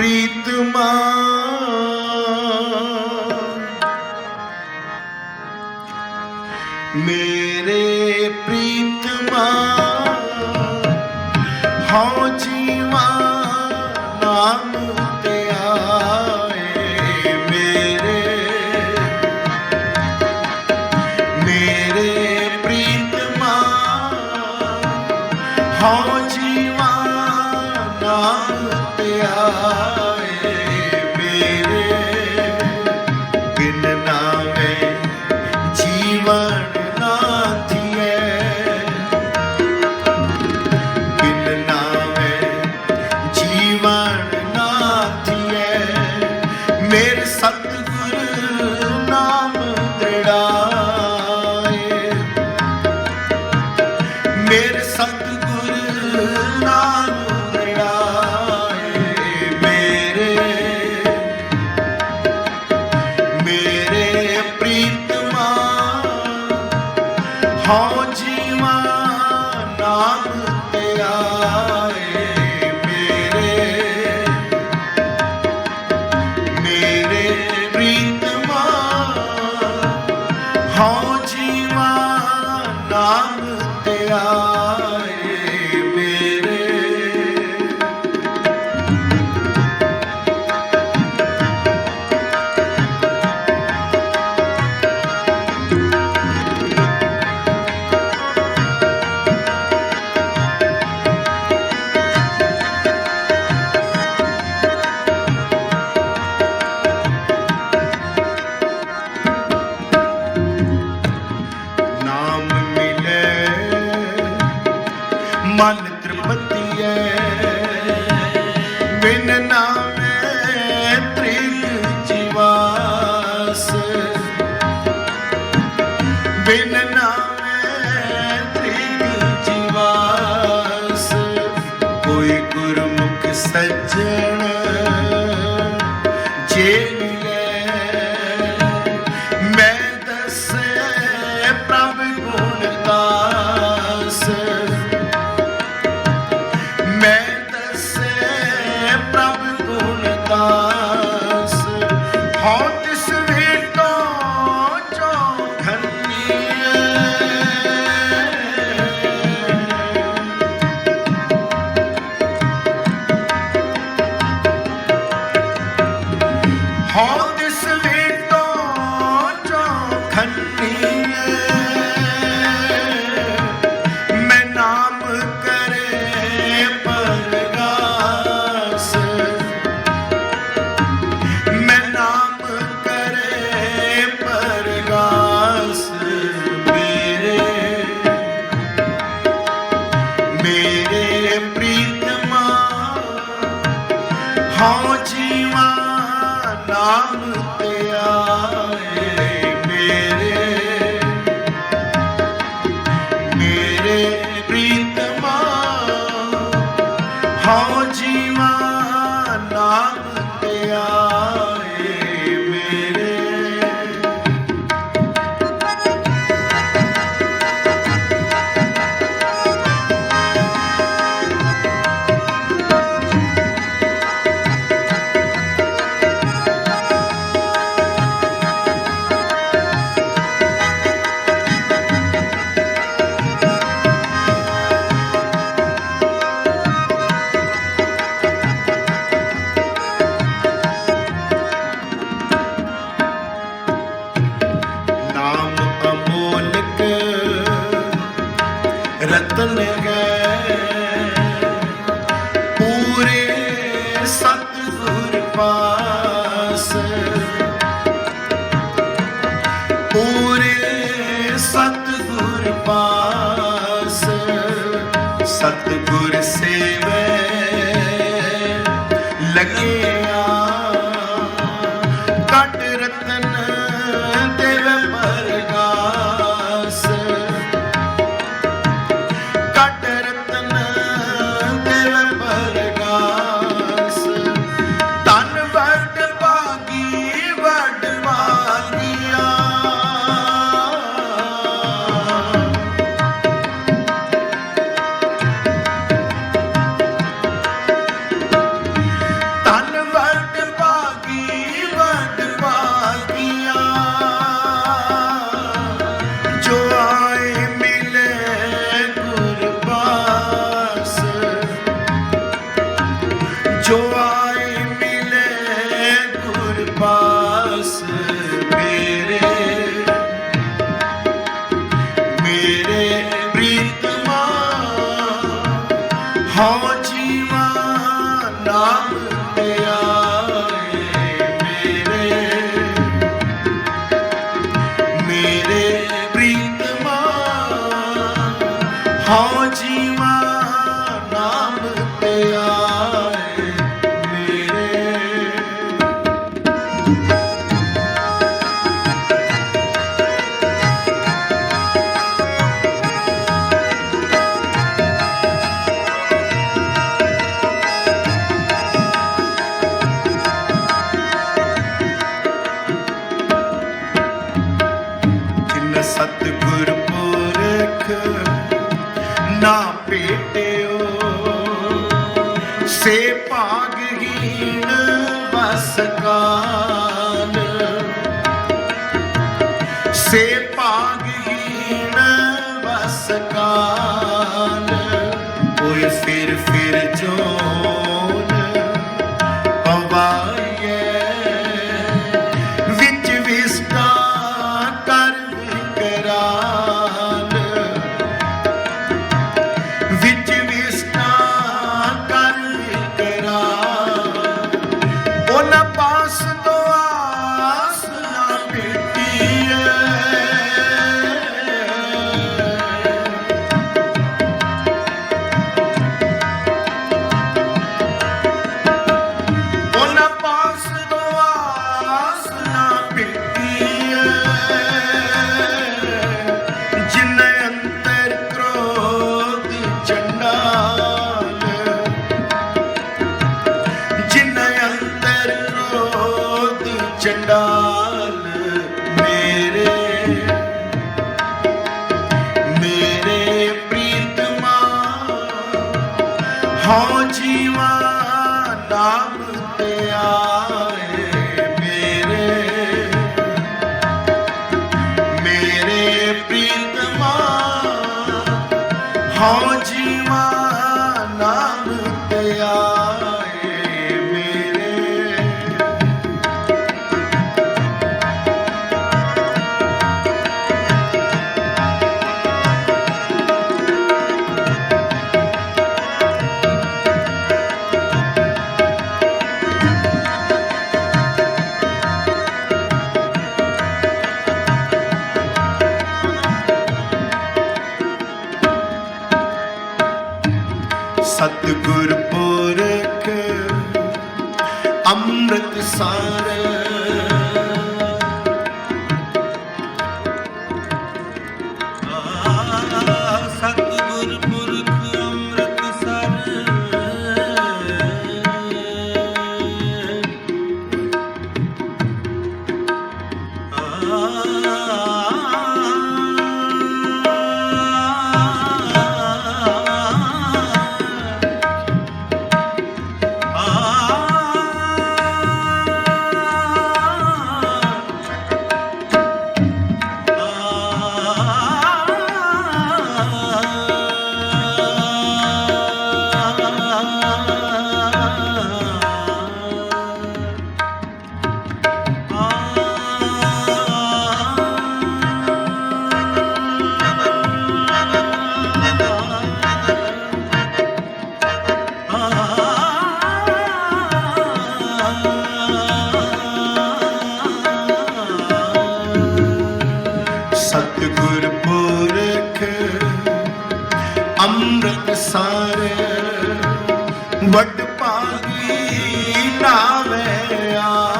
ਪ੍ਰੀਤਮਾ ਮੇਰੇ ਪ੍ਰੀਤਮਾ ਸਤਿਗੁਰ ਸਤਿਗੁਰ ਪੁਰਖ ਨਾ ਭੇਟੇ ਵੱਡ ਭਾਗੀ ਨਾਵੇ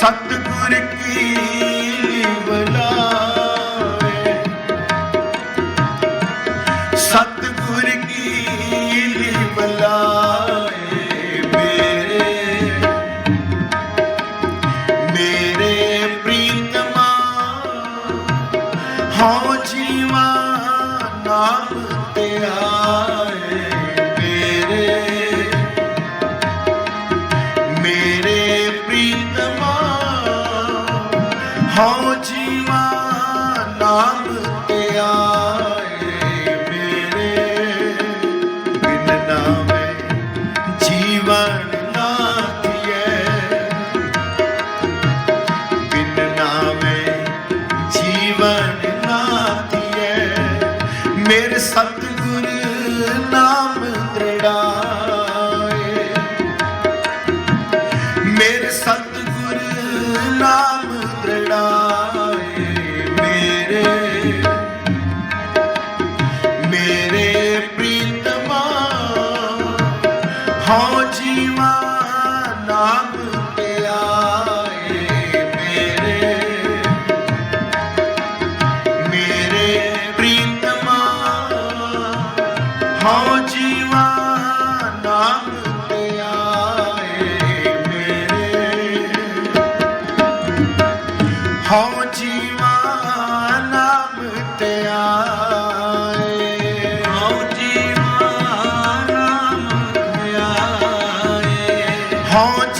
ਸਤਿਗੁਰ ਕੀ ਮੇਰ ਸਤ haunt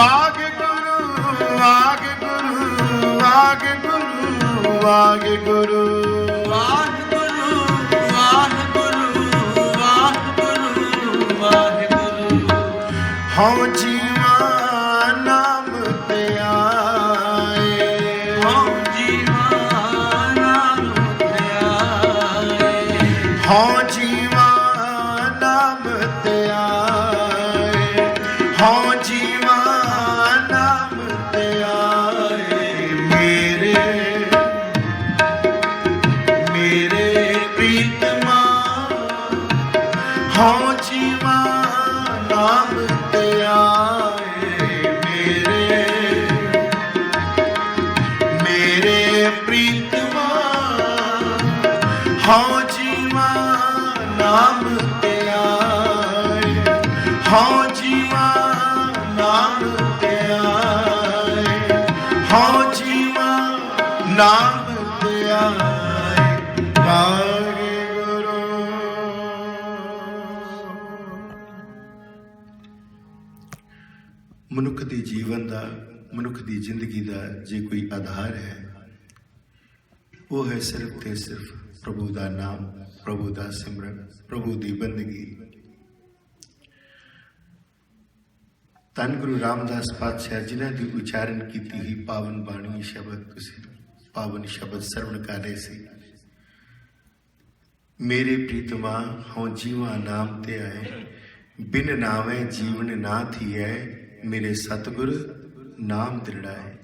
ਵਾਹਿਗੁਰੂ ਵਾਹਿਗੁਰੂ ਵਾਹਿਗੁਰੂ ਵਾਹਿਗੁਰੂ ਵਾਹਿਗੁਰੂ ਵਾਹਿਗੁਰੂ ਵਾਹਿਗੁਰੂ ਵਾਹਿਗੁਰੂ ਹਉ ਜੀ ਉਹ ਹੈ ਸਿਰਫ ਤੇ ਸਿਰਫ ਪ੍ਰਭੂ ਦਾ ਨਾਮ, ਪ੍ਰਭੂ ਦਾ ਸਿਮਰਨ, ਪ੍ਰਭੂ ਦੀ ਬੰਦਗੀ। ਧੰਨ ਗੁਰੂ ਰਾਮਦਾਸ ਪਾਤਸ਼ਾਹ ਜਿਨ੍ਹਾਂ ਦੀ ਉਚਾਰਨ ਕੀਤੀ ਹੋਈ ਪਾਵਨ ਬਾਣੀ ਸ਼ਬਦ ਤੁਸੀਂ, ਪਾਵਨ ਸ਼ਬਦ ਸਰਵਣ ਕਰ ਸੀ। ਮੇਰੇ ਪ੍ਰੀਤਮਾ, ਹਉ ਜੀਵਾ ਨਾਮ ਤੇ ਆਏ, ਬਿਨ ਨਾਵੇਂ ਜੀਵਨ ਨਾ ਥੀਐ, ਮੇਰੇ ਸਤਿਗੁਰ ਨਾਮ ਦ੍ਰਿੜਾਏ।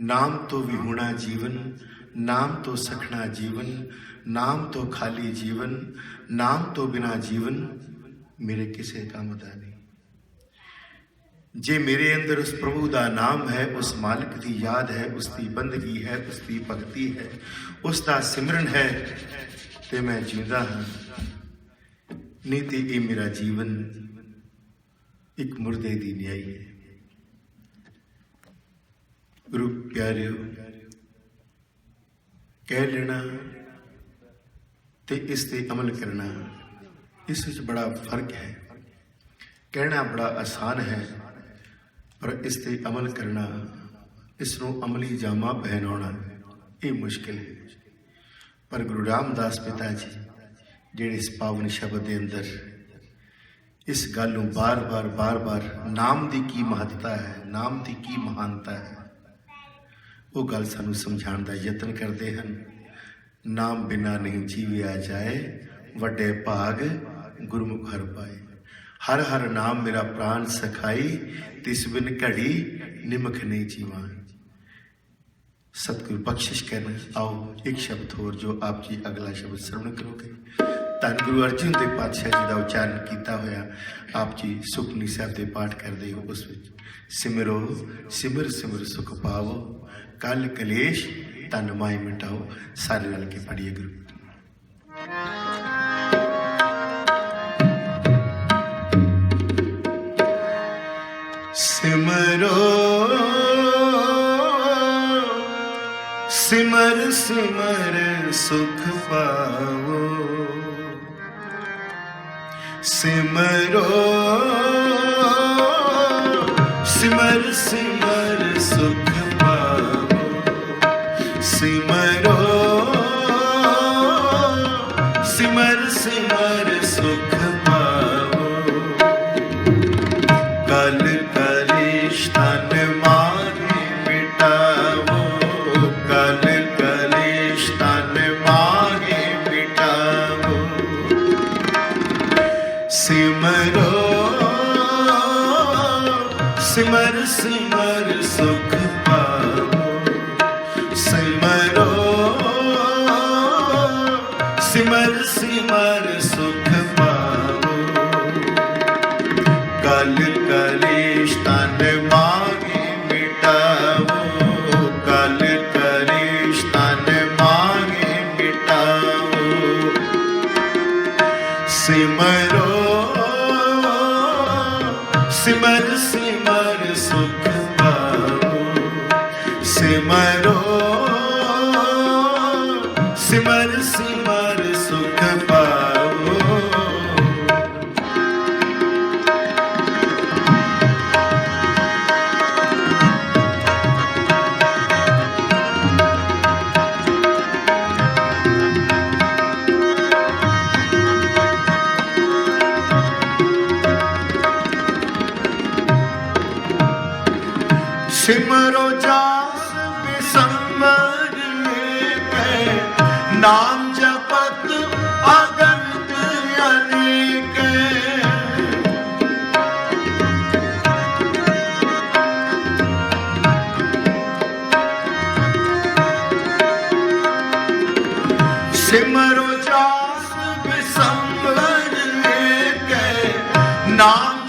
ਨਾਮ ਤੋਂ ਵਿਹੁਣਾ ਜੀਵਨ ਨਾਮ ਤੋਂ ਸਖਣਾ ਜੀਵਨ, ਨਾਮ ਤੋਂ ਖਾਲੀ ਜੀਵਨ, ਨਾਮ ਤੋਂ ਬਿਨਾ ਜੀਵਨ ਮੇਰੇ ਕਿਸੇ ਕੰਮ ਦਾ ਨਹੀਂ। ਜੇ ਮੇਰੇ ਅੰਦਰ ਉਸ ਪ੍ਰਭੂ ਦਾ ਨਾਮ ਹੈ, ਉਸ ਮਾਲਕ ਦੀ ਯਾਦ ਹੈ, ਉਸ ਦੀ ਬੰਦਗੀ ਹੈ, ਉਸ ਦੀ ਭਗਤੀ ਹੈ, ਉਸ ਦਾ ਸਿਮਰਨ ਹੈ, ਤੇ ਮੈਂ ਜਿੰਦਾ ਹਾਂ। ਨਹੀਂ ਤੇ ਇਹ ਮੇਰਾ ਜੀਵਨ ਇੱਕ ਮੁਰਦੇ ਦੀ ਨਿਆਈ ਹੈ। ਗੁਰੂ ਪਿਆਰਿਓ ਕਹਿ ਲੈਣਾ ਤੇ ਇਸ ਤੇ ਅਮਲ ਕਰਨਾ, ਇਸ ਵਿੱਚ ਬੜਾ ਫ਼ਰਕ ਹੈ। ਕਹਿਣਾ ਬੜਾ ਆਸਾਨ ਹੈ, ਪਰ ਇਸ ਤੇ ਅਮਲ ਕਰਨਾ, ਇਸ ਨੂੰ ਅਮਲੀ ਜਾਮਾ ਪਹਿਨਾਉਣਾ, ਇਹ ਮੁਸ਼ਕਿਲ ਹੈ। ਪਰ ਗੁਰੂ ਰਾਮਦਾਸ ਪਿਤਾ ਜੀ, ਜਿਹੜੇ ਇਸ ਪਾਵਨ ਸ਼ਬਦ ਦੇ ਅੰਦਰ ਇਸ ਗੱਲ ਨੂੰ ਬਾਰ-ਬਾਰ ਬਾਰ-ਬਾਰ ਨਾਮ ਦੀ ਕੀ ਮਹੱਤਤਾ ਹੈ, ਨਾਮ ਦੀ ਕੀ ਮਹਾਨਤਾ ਹੈ ਉਹ ਗੱਲ ਸਾਨੂੰ ਸਮਝਾਉਣ ਦਾ ਯਤਨ ਕਰਦੇ ਹਨ। ਨਾਮ ਬਿਨਾ ਨਹੀਂ ਜੀਵਿਆ ਜਾਏ, ਵੱਡੇ ਭਾਗ ਗੁਰਮੁਖ ਹਰ ਪਾਏ। ਹਰ ਹਰ ਨਾਮ ਮੇਰਾ ਪ੍ਰਾਨ ਸਖਾਈ, ਤਿਸ ਬਿਨ ਘੜੀ ਨਿਮਖ ਨਹੀਂ ਜੀਵਾਂ। ਸਤਿਗੁਰ ਬਖਸ਼ਿਸ਼ ਕਰਨ, ਆਓ ਇੱਕ ਸ਼ਬਦ ਹੋਰ ਜੋ ਆਪ ਜੀ ਅਗਲਾ ਸ਼ਬਦ ਸਰਵਣ ਕਰੋਗੇ। ਧੰਨ ਗੁਰੂ ਅਰਜਨ ਦੇਵ ਪਾਤਸ਼ਾਹ ਜੀ ਦਾ ਉਚਾਰਨ ਕੀਤਾ ਹੋਇਆ, ਆਪ ਜੀ ਸੁਖਨੀ ਸਾਹਿਬ ਦੇ ਪਾਠ ਕਰਦੇ ਹੋ ਉਸ ਵਿੱਚ। ਸਿਮਰੋ, ਸਿਮਰ ਸਿਮਰ ਸੁਖ ਪਾਵੋ। ਕਲ ਕਲੇਸ਼ ਤਨ ਮਾਈ ਮਿਟਾਓ ਸਾਰੇ ਰਲ ਕੇ ਪੜੀਏ ਗੁਰੂ ਸਿਮਰੋ, ਸਿਮਰ ਸਿਮਰ ਸੁਖ ਪਾਵੋ। ਸਿਮਰੋ ਸਿਮਰ ਸਿਮਰ ਸਿਮਰ ਸਿਮਰ ਸਿਮਰੋ ਸਿਮਰ ਨਾਮ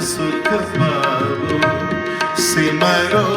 ਸੁਖ ਪਾਵੋ ਸਿਮਰੋ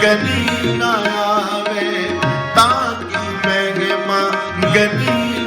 ગલી ના આવે તાકી મેં ગલી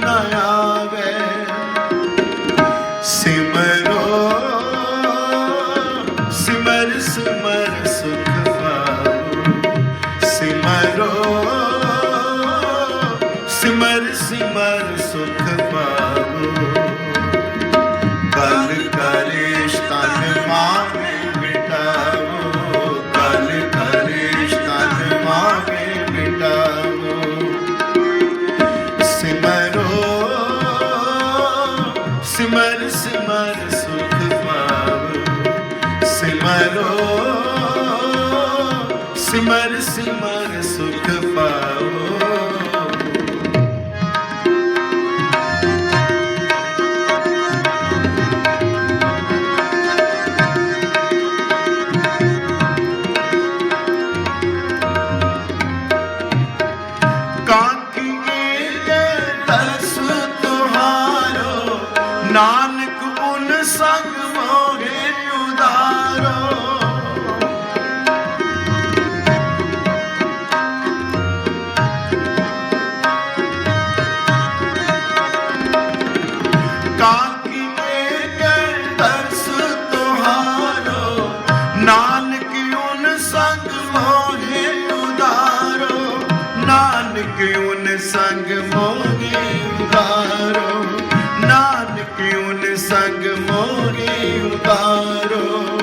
ਨੀ ਉਤਾਰੋ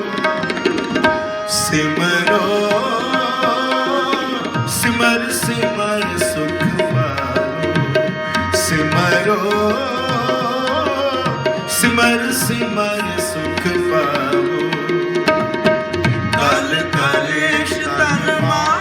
ਸਿਮਰੋ ਸਿਮਰ ਸਿਮਰ ਸੁਖ ਪਾਓ ਸਿਮਰੋ ਸਿਮਰ ਸਿਮਰ ਸੁਖ ਪਾਓ ਕਲ ਕਲੇਸ਼ ਤਨ ਮਾਰੋ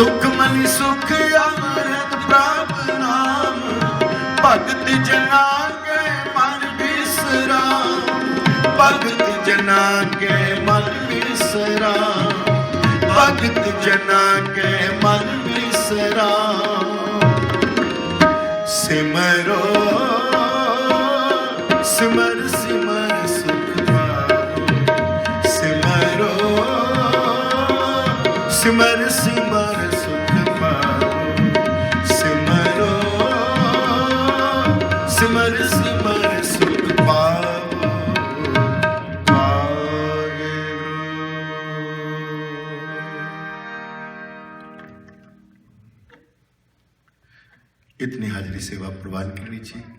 ਸੁਖ ਮਨ ਸੁਖ ਅਮਰਤ ਪ੍ਰਭ ਨਾਮ। ਭਗਤ ਜਨਾ ਕੇ ਮਨ ਬਿਸਰਾ ਭਗਤ ਜਨਾ ਕੇ ਮਨ ਬਿਸਰਾ ਭਗਤ ਜਨਾ ਕੇ ਮਨ ਬਿਸਰਾ ਸਿਮਰੋ, ਸਿਮਰ બાંધ છે